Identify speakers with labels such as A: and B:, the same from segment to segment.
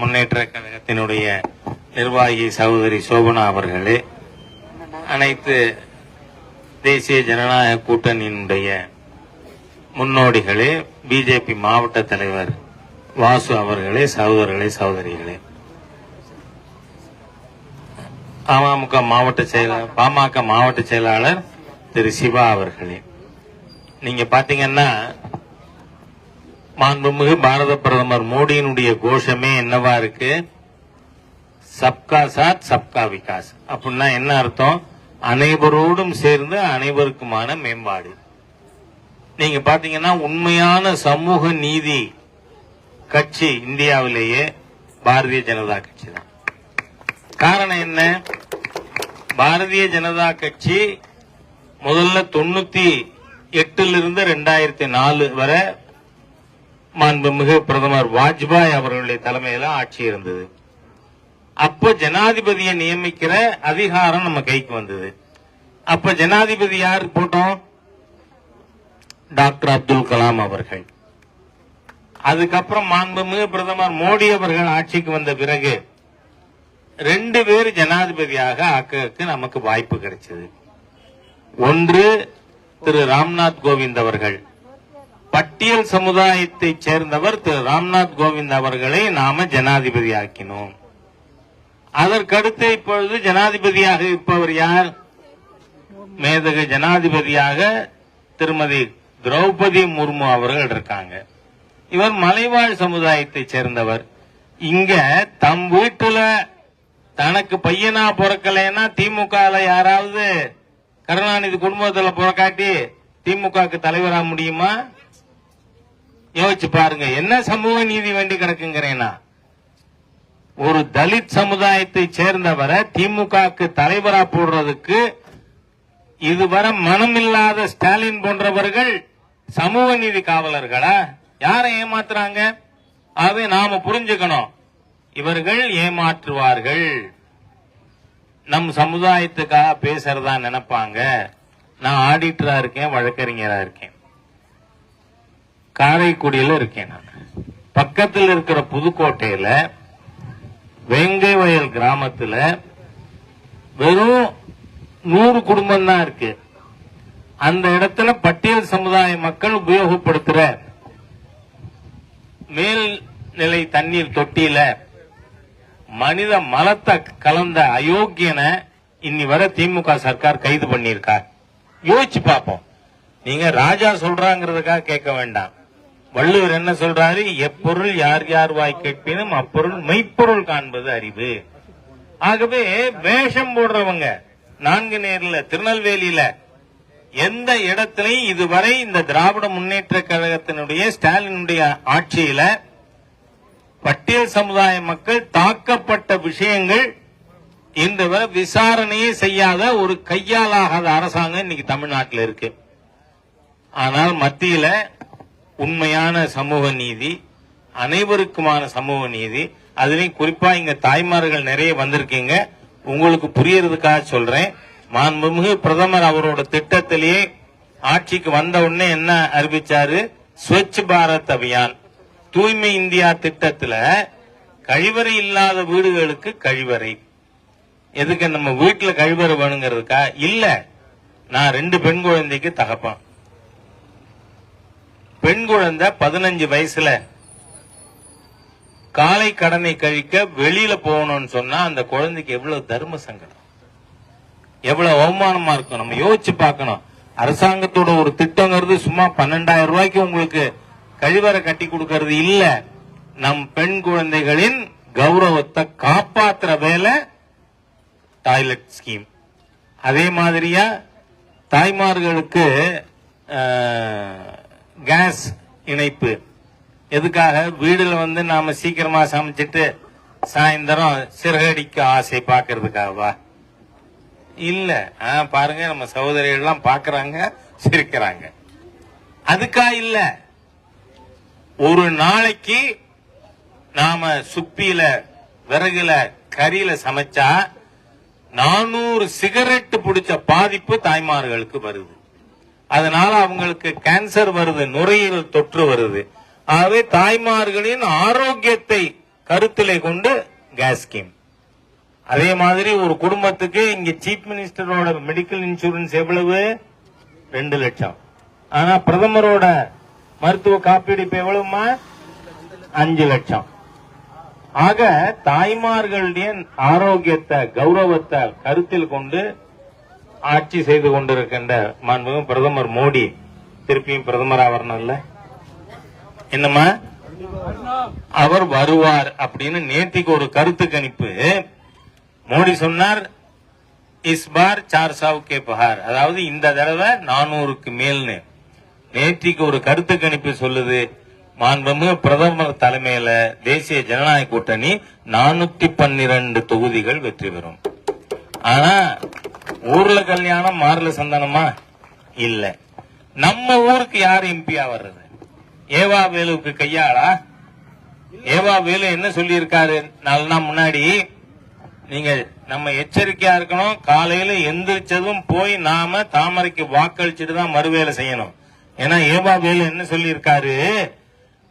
A: முன்னேற்ற கழகத்தினுடைய நிர்வாகி சகோதரி சோபனா அவர்களே. அனைத்து தேசிய ஜனநாயக கூட்டணியினுடைய முன்னோடிகளே பிஜேபி மாவட்ட தலைவர் வாசு அவர்களே சகோதரர்களே சகோதரிகளே. அமமுக மாவட்ட செயலாளர் பாமக மாவட்ட செயலாளர் திரு சிவா அவர்களே. நீங்க பாத்தீங்கன்னா மாண்புமிகு பாரத பிரதமர் மோடியினுடைய கோஷமே என்னவா இருக்கு? சப்கா சாத் சப்கா விகாஸ். அப்படின்னா என்ன அர்த்தம்? அனைவரோடும் சேர்ந்து அனைவருக்குமான மேம்பாடு. நீங்க பாத்தீங்கன்னா உண்மையான சமூக நீதி கட்சி இந்தியாவிலேயே பாரதிய ஜனதா கட்சி தான். காரணம் என்ன? பாரதிய ஜனதா கட்சி முதல்ல தொண்ணூத்தி எட்டுல இருந்து ரெண்டாயிரத்தி நாலு வரை மாண்புமிகு பிரதமர் வாஜ்பாய் அவர்களுடைய தலைமையில ஆட்சி இருந்தது. அப்ப ஜனாதிபதியை நியமிக்கிற அதிகாரம் நம்ம கைக்கு வந்தது. அப்ப ஜனாதிபதி யார் போட்டோம்? டாக்டர் அப்துல் கலாம் அவர்கள். அதுக்கப்புறம் மாண்புமிகு பிரதமர் மோடி அவர்கள் ஆட்சிக்கு வந்த பிறகு ரெண்டு பேர் ஜனாதிபதியாக ஆக்கிறதுக்கு நமக்கு வாய்ப்பு கிடைச்சது. ஒன்று திரு ராம்நாத் கோவிந்த் அவர்கள். பட்டியல் சமுதாயத்தைச் சேர்ந்தவர் திரு ராம்நாத் கோவிந்த் அவர்களை நாம ஜனாதிபதி ஆக்கினோம் அதற்கடுத்து இப்பொழுது ஜனாதிபதியாக இருப்பவர் யார்? மேதக ஜனாதிபதியாக திருமதி திரௌபதி முர்மு அவர்கள் இருக்காங்க. இவர் மலைவாழ் சமுதாயத்தைச் சேர்ந்தவர். இங்க தம் வீட்டுல தனக்கு பையனா பிறக்கலைன்னா திமுக யாராவது கருணாநிதி குடும்பத்துல பிறக்காட்டி திமுகவுக்கு தலைவரா முடியுமா? யோசிச்சு பாருங்க என்ன சமூக நீதி வேண்டி கிடக்குங்கிறேனா? ஒரு தலித் சமுதாயத்தை சேர்ந்தவரை திமுகவுக்கு தலைவரா போடுறதுக்கு இதுவரை மனமில்லாத ஸ்டாலின் போன்றவர்கள் சமூக நீதி காவலர்களா? யாரை ஏமாத்துறாங்க? அதை நாம புரிஞ்சுக்கணும். இவர்கள் ஏமாற்றுவார்கள். நம் சமுதாயத்துக்காக பேசுறதா நினைப்பாங்க. நான் ஆடிட்டரா இருக்கேன் வழக்கறிஞரா இருக்கேன். காரைக்குடியில இருக்கேன் நான். பக்கத்தில் இருக்கிற புதுக்கோட்டையில வேங்கை வயல் கிராமத்துல வெறும் நூறு குடும்பம் தான் இருக்கு. அந்த இடத்துல பட்டியல் சமுதாய மக்கள் உபயோகப்படுத்துற மேல்நிலை தண்ணீர் தொட்டியில மனித மலத்தை கலந்த அயோக்கியனை இன்னி வரை திமுக சர்க்கார் கைது பண்ணியிருக்கார். யோசிச்சு பார்ப்போம். நீங்க ராஜா சொல்றாங்கிறதுக்காக கேட்க வேண்டாம். வள்ளுவர் என்ன சொல்றாரு? எப்பொருள் யார் யார் வாய் கேட்பினும் அப்பொருள் மெய்ப்பொருள் காண்பது அறிவு. ஆகவே வேஷம் போடுறவங்க நான்கு நேர்ல திருநெல்வேலியில எந்த இடத்திலையும் இதுவரை இந்த திராவிட முன்னேற்ற கழகத்தினுடைய ஸ்டாலினுடைய ஆட்சியில பட்டியல் சமுதாய மக்கள் தாக்கப்பட்ட விஷயங்கள் இன்று வரை விசாரணையே செய்யாத ஒரு கையாலாகாத அரசாங்கம் இன்னைக்கு தமிழ்நாட்டில் இருக்கு. ஆனால் மத்தியில உண்மையான சமூக நீதி அனைவருக்குமான சமூக நீதி. அதுலயும் குறிப்பா இங்க தாய்மார்கள் நிறைய வந்திருக்கீங்க. உங்களுக்கு புரியறதுக்காக சொல்றேன். மாண்புமிகு பிரதமர் அவரோட திட்டத்திலேயே ஆட்சிக்கு வந்த உடனே என்ன அறிவிச்சாரு? ஸ்வச் பாரத் அபியான். தூய்மை இந்தியா திட்டத்துல கழிவறை இல்லாத வீடுகளுக்கு கழிவறை. எதுக்கு நம்ம வீட்டுல கழிவறை வேணுங்கிறதுக்கா? இல்ல நான் ரெண்டு பெண் குழந்தைக்கு தகப்பான். பெண் குழந்தை பதினஞ்சு வயசுல. காலை கடனை கழிக்க வெளியில போகணும்னு சொன்னா அந்த குழந்தைக்கு எவ்வளவு தர்ம சங்கடம்? எவ்வளவு அவமானமா இருக்கும் நம்ம யோசிச்சு பார்க்கணும். அரசாங்கத்தோட ஒரு திட்டங்கிறது சும்மா பன்னெண்டாயிரம் ரூபாய்க்கு உங்களுக்கு கழிவறை கட்டி கொடுக்கறது இல்ல. நம் பெண் குழந்தைகளின் கௌரவத்தை காப்பாத்துற வேலை டாய்லெட் ஸ்கீம். அதே மாதிரியா தாய்மார்களுக்கு கேஸ் இணைப்பு. எதுக்காக? வீடுல வந்து நாம சீக்கிரமா சமைச்சிட்டு சாயந்தரம் சிறகடிக்க ஆசை பாக்குறதுக்காகவா இல்ல. பாருங்க நம்ம சகோதரிகள்லாம் பாக்குறாங்க சிரிக்கிறாங்க. அதுக்கா இல்ல. ஒரு நாளைக்கு நாம சுப்பியில விறகுல கறியில சமைச்சா நானூறு சிகரெட் பிடிச்ச பாதிப்பு தாய்மார்களுக்கு வருது. அதனால அவங்களுக்கு கேன்சர் வருது நுரையீரல் தொற்று வருது. ஆகவே தாய்மார்களின் ஆரோக்கியத்தை கருத்திலே கொண்டு கேஸ் ஸ்கீம் அதே மாதிரி ஒரு குடும்பத்துக்கு இங்க சீஃப் மினிஸ்டரோட மெடிக்கல் இன்சூரன்ஸ் எவ்வளவு? ரெண்டு லட்சம். ஆனா பிரதமரோட மருத்துவ காப்பீடு இப்ப எவ்வளவுமா? அஞ்சு லட்சம். ஆக தாய்மார்களுடைய ஆரோக்கியத்தை கௌரவத்தை கருத்தில் கொண்டு ஆட்சி செய்து கொண்டிருக்கின்ற மாண்புமிகு பிரதமர் மோடி திருப்பியும் பிரதமர் வரணும்ல என்னம்மா? அவர் வருவார் அப்படின்னு நேத்திக்கு ஒரு கருத்து கணிப்பு. மோடி சொன்னார் இஸ்பார் சார் சாவ் கே பஹார் அதாவது இந்த தடவை நானூறுக்கு மேல்னு. நேற்றிக்கு ஒரு கருத்து கணிப்பு சொல்லுது. மாண்புமிகு பிரதமர் தலைமையில தேசிய ஜனநாயக கூட்டணி நானூத்தி பன்னிரண்டு தொகுதிகள் வெற்றி பெறும். ஆனா ஊர்ல கல்யாணம் மாறுல சந்தானமா? இல்ல. நம்ம ஊருக்கு யார் எம்பியா வர்றது? ஏவா வேலுவுக்கு கையாளா? ஏவா வேலு என்ன சொல்லியிருக்காரு? நாலு நாள் முன்னாடி நீங்கள் நம்ம எச்சரிக்கையா இருக்கணும். காலையில எந்திரிச்சதும் போய் நாம தாமரைக்கு வாக்களிச்சுட்டு தான் மறுவேலை செய்யணும். ஏன்னா ஏவா வேலு என்ன சொல்லியிருக்காரு?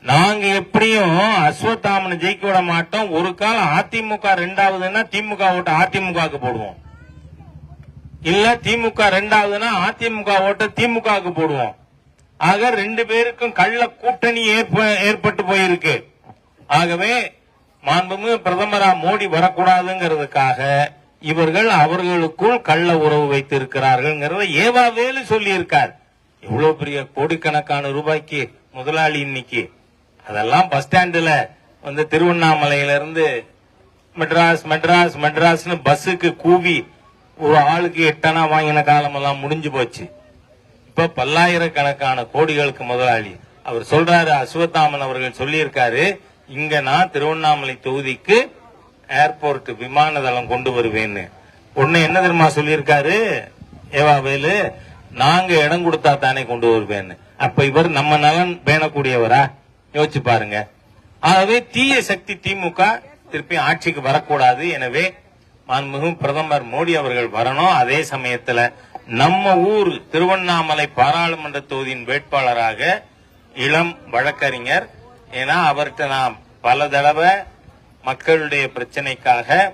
A: நாங்க எப்படியும் அஸ்வத்தாமனை ஜெயிக்க விட மாட்டோம். ஒரு காலம் அதிமுக ரெண்டாவதுன்னா திமுக விட்டு அதிமுகவுக்கு போடுவோம். இல்ல திமுக ரெண்டாவதுன்னா அதிமுக ஓட்ட திமுகவுக்கு போடுவோம். ஆக ரெண்டு பேருக்கும் கள்ள கூட்டணி ஏற்ப- ஏற்பட்டு போயிருக்கு. ஆகவே மாண்புமிகு பிரதமரா மோடி வரக்கூடாதுங்கிறதுக்காக இவர்கள் அவர்களுக்குள் கள்ள உறவு வைத்திருக்கிறார்கள் ஏவா வேலு சொல்லியிருக்கார். இவ்வளவு பெரிய கோடிக்கணக்கான ரூபாய்க்கு முதலாளி இன்னைக்கு. அதெல்லாம் பஸ் ஸ்டாண்டுல வந்து திருவண்ணாமலையில இருந்து மெட்ராஸ் மெட்ராஸ் மெட்ராஸ்னு பஸ்ஸுக்கு கூவி ஒரு ஆளுக்கு எட்டனா வாங்கின காலமெல்லாம் முடிஞ்சு போச்சு. இப்ப பல்லாயிரக்கணக்கான கோடிகளுக்கு முதலாளி. அவர் சொல்றாரு அஸ்வத்தாமன் அவர்கள் சொல்லியிருக்காரு இங்க நான் திருவண்ணாமலை தொகுதிக்கு ஏர்போர்ட் விமான தளம் கொண்டு வருவேன்னு. ஒண்ணு என்ன தெரியுமா சொல்லியிருக்காரு ஏவா வேலு? நாங்க இடம் கொடுத்தா தானே கொண்டு வருவேன்னு. அப்ப இவர் நம்ம நலன் பேணக்கூடியவரா? யோசிச்சு பாருங்க. ஆகவே தீய சக்தி திமுக திருப்பி ஆட்சிக்கு வரக்கூடாது. எனவே மாண்புமிகு பிரதமர் மோடி அவர்கள் வரணும். அதே சமயத்துல நம்ம ஊர் திருவண்ணாமலை பாராளுமன்ற தொகுதியின் வேட்பாளராக இளம் வழக்கறிஞர். ஏன்னா அவர்கிட்ட நான் பல தடவை மக்களுடைய பிரச்சனைக்காக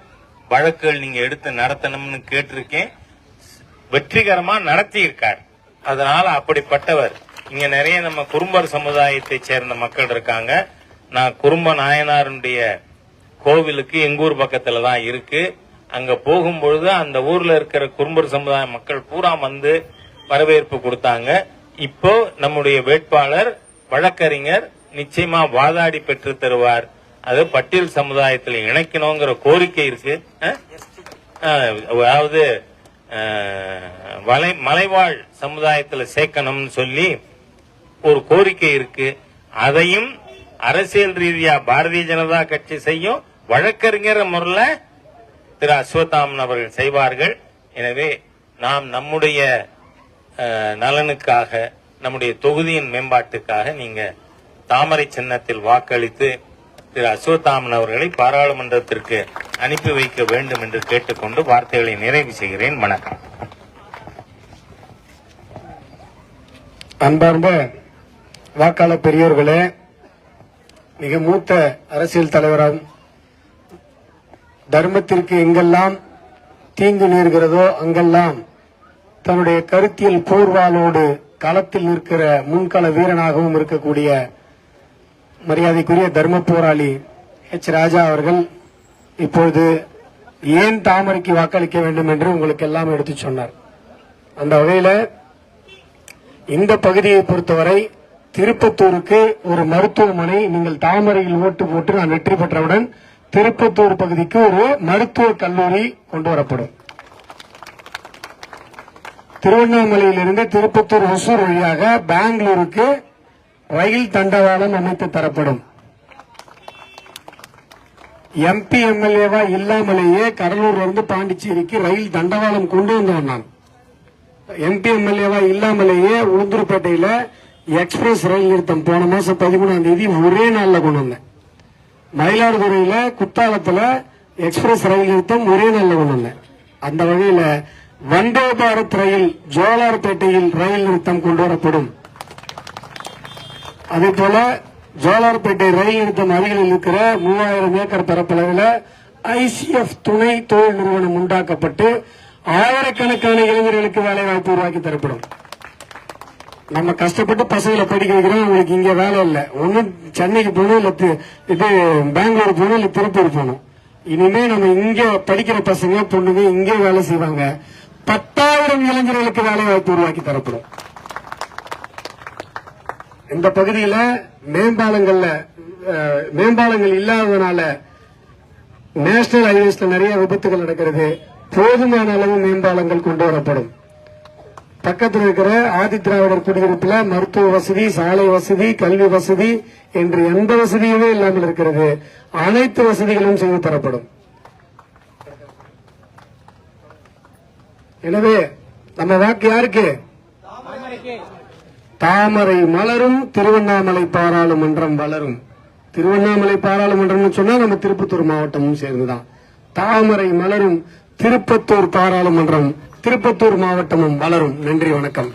A: வழக்குகள் நீங்க எடுத்து நடத்தணும்னு கேட்டிருக்கேன். வெற்றிகரமா நடத்தியிருக்கார். அதனால அப்படிப்பட்டவர். இங்க நிறைய நம்ம குறும்பர் சமுதாயத்தை சேர்ந்த மக்கள் இருக்காங்க. நான் குறும்ப நாயனாருடைய கோவிலுக்கு எங்கூர் பக்கத்துல தான் இருக்கு. அங்க போகும்பொழுது அந்த ஊர்ல இருக்கிற குறும்பர் சமுதாய மக்கள் பூரா வந்து வரவேற்பு கொடுத்தாங்க. இப்போ நம்முடைய வேட்பாளர் வழக்கறிஞர் நிச்சயமா வாதாடி பெற்று தருவார். அது பட்டியல் சமுதாயத்தில் இணைக்கணுங்கிற கோரிக்கை இருக்கு. அதாவது வலை மலைவாழ் சமுதாயத்தில் சேர்க்கணும்னு சொல்லி ஒரு கோரிக்கை இருக்கு. அதையும் அரசியல் ரீதியா பாரதிய ஜனதா கட்சி செய்யும். வழக்கறிஞர் முறையில் திரு அஸ்வத்தாமன் அவர்கள் செய்வார்கள். எனவே நாம் நம்முடைய நலனுக்காக நம்முடைய தொகுதியின் மேம்பாட்டுக்காக நீங்க தாமரை சின்னத்தில் வாக்களித்து திரு அஸ்வத்தாமன் அவர்களை பாராளுமன்றத்திற்கு அனுப்பி வைக்க வேண்டும் என்று கேட்டுக்கொண்டு வார்த்தைகளை நிறைவு செய்கிறேன். வணக்கம்.
B: அன்பார்ந்த வாக்காளர் பெரியோர்களே மிக மூத்த அரசியல் தலைவராகும் தர்மத்திற்கு எங்கெல்லாம் தீங்கு நேர்கிறதோ அங்கெல்லாம் தன்னுடைய கருத்தியல் போர்வாலோடு களத்தில் நிற்கிற முன்கள வீரனாகவும் இருக்கக்கூடிய மரியாதைக்குரிய தர்ம போராளி எச் ராஜா அவர்கள் இப்பொழுது ஏன் தாமரைக்கு வாக்களிக்க வேண்டும் என்று உங்களுக்கு எல்லாம் எடுத்துச் சொன்னார். அந்த வகையில் இந்த பகுதியை பொறுத்தவரை திருப்பத்தூருக்கு ஒரு மருத்துவமனை நீங்கள் தாமரையில் ஓட்டு போட்டு நான் வெற்றி பெற்றவுடன் திருப்பத்தூர் பகுதிக்கு ஒரு மருத்துவக் கல்லூரி கொண்டு வரப்படும். திருவண்ணாமலையிலிருந்து திருப்பத்தூர் ஒசூர் வழியாக பெங்களூருக்கு ரயில் தண்டவாளம் அமைத்து தரப்படும். எம்பி எம்எல்ஏவா இல்லாமலேயே கடலூர்ல இருந்து பாண்டிச்சேரிக்கு ரயில் தண்டவாளம் கொண்டு வந்தோம் நான். எம்பி எம்எல்ஏவா இல்லாமலேயே உளுந்தூர்பேட்டையில எக்ஸ்பிரஸ் ரயில் நிறுத்தம் போன மாசம் பதிமூணாம் தேதி ஒரே நாள்ல கொண்டு வந்தேன். மயிலாடுதுறையில குத்தாலத்துல எக்ஸ்பிரஸ் ரயில் நிறுத்தம் ஒரே நல்ல ஒண்ணு அந்த வகையில வந்தே பாரத் ரயில் ஜோலார்பேட்டையில் ரயில் நிறுத்தம் கொண்டு வரப்படும் அதே போல ஜோலார்பேட்டை ரயில் நிறுத்தம் அருகில் இருக்கிற மூவாயிரம் ஏக்கர் பரப்பளவில் ஐசிஎஃப் துணை தொழில் நிறுவனம் உண்டாக்கப்பட்டு ஆயிரக்கணக்கான இளைஞர்களுக்கு வேலை வாய்ப்பு உருவாக்கி தரப்படும். நம்ம கஷ்டப்பட்டு பசங்களை படிக்க வைக்கிறோம் அவங்களுக்கு இங்க வேலை இல்ல. ஒண்ணு சென்னைக்கு போகணும் இல்ல இது பெங்களூர் போகணும் இல்ல திருப்பூர் போகணும். இனிமே நம்ம இங்க படிக்கிற பசங்க பொண்ணுங்க இங்கே வேலை செய்வாங்க. பத்தாயிரம் இளைஞர்களுக்கு வேலை வாய்ப்பு உருவாக்கி தரப்படும். இந்த பகுதியில மேம்பாலங்கள்ல மேம்பாலங்கள் இல்லாததுனால நேஷனல் ஹைவேஸ்ல நிறைய விபத்துகள் நடக்கிறது. போதுமான அளவு மேம்பாலங்கள் கொண்டு வரப்படும். பக்கத்தில் இருக்கிற ஆதி திராவிடர் குடியிருப்பில் மருத்துவ வசதி சாலை வசதி கல்வி வசதி என்று எந்த வசதியுமே இல்லாமல் இருக்கிறது. அனைத்து வசதிகளும் செய்து தரப்படும். எனவே நம்ம வாக்கு யாருக்கு? தாமரை மலரும் திருவண்ணாமலை பாராளுமன்றம் வளரும். திருவண்ணாமலை பாராளுமன்றம்னு சொன்னா நம்ம திருப்பத்தூர் மாவட்டமும் சேர்ந்துதான். தாமரை மலரும் திருப்பத்தூர் பாராளுமன்றம் திருப்பத்தூர் மாவட்டமும் வளரும். நன்றி வணக்கம்.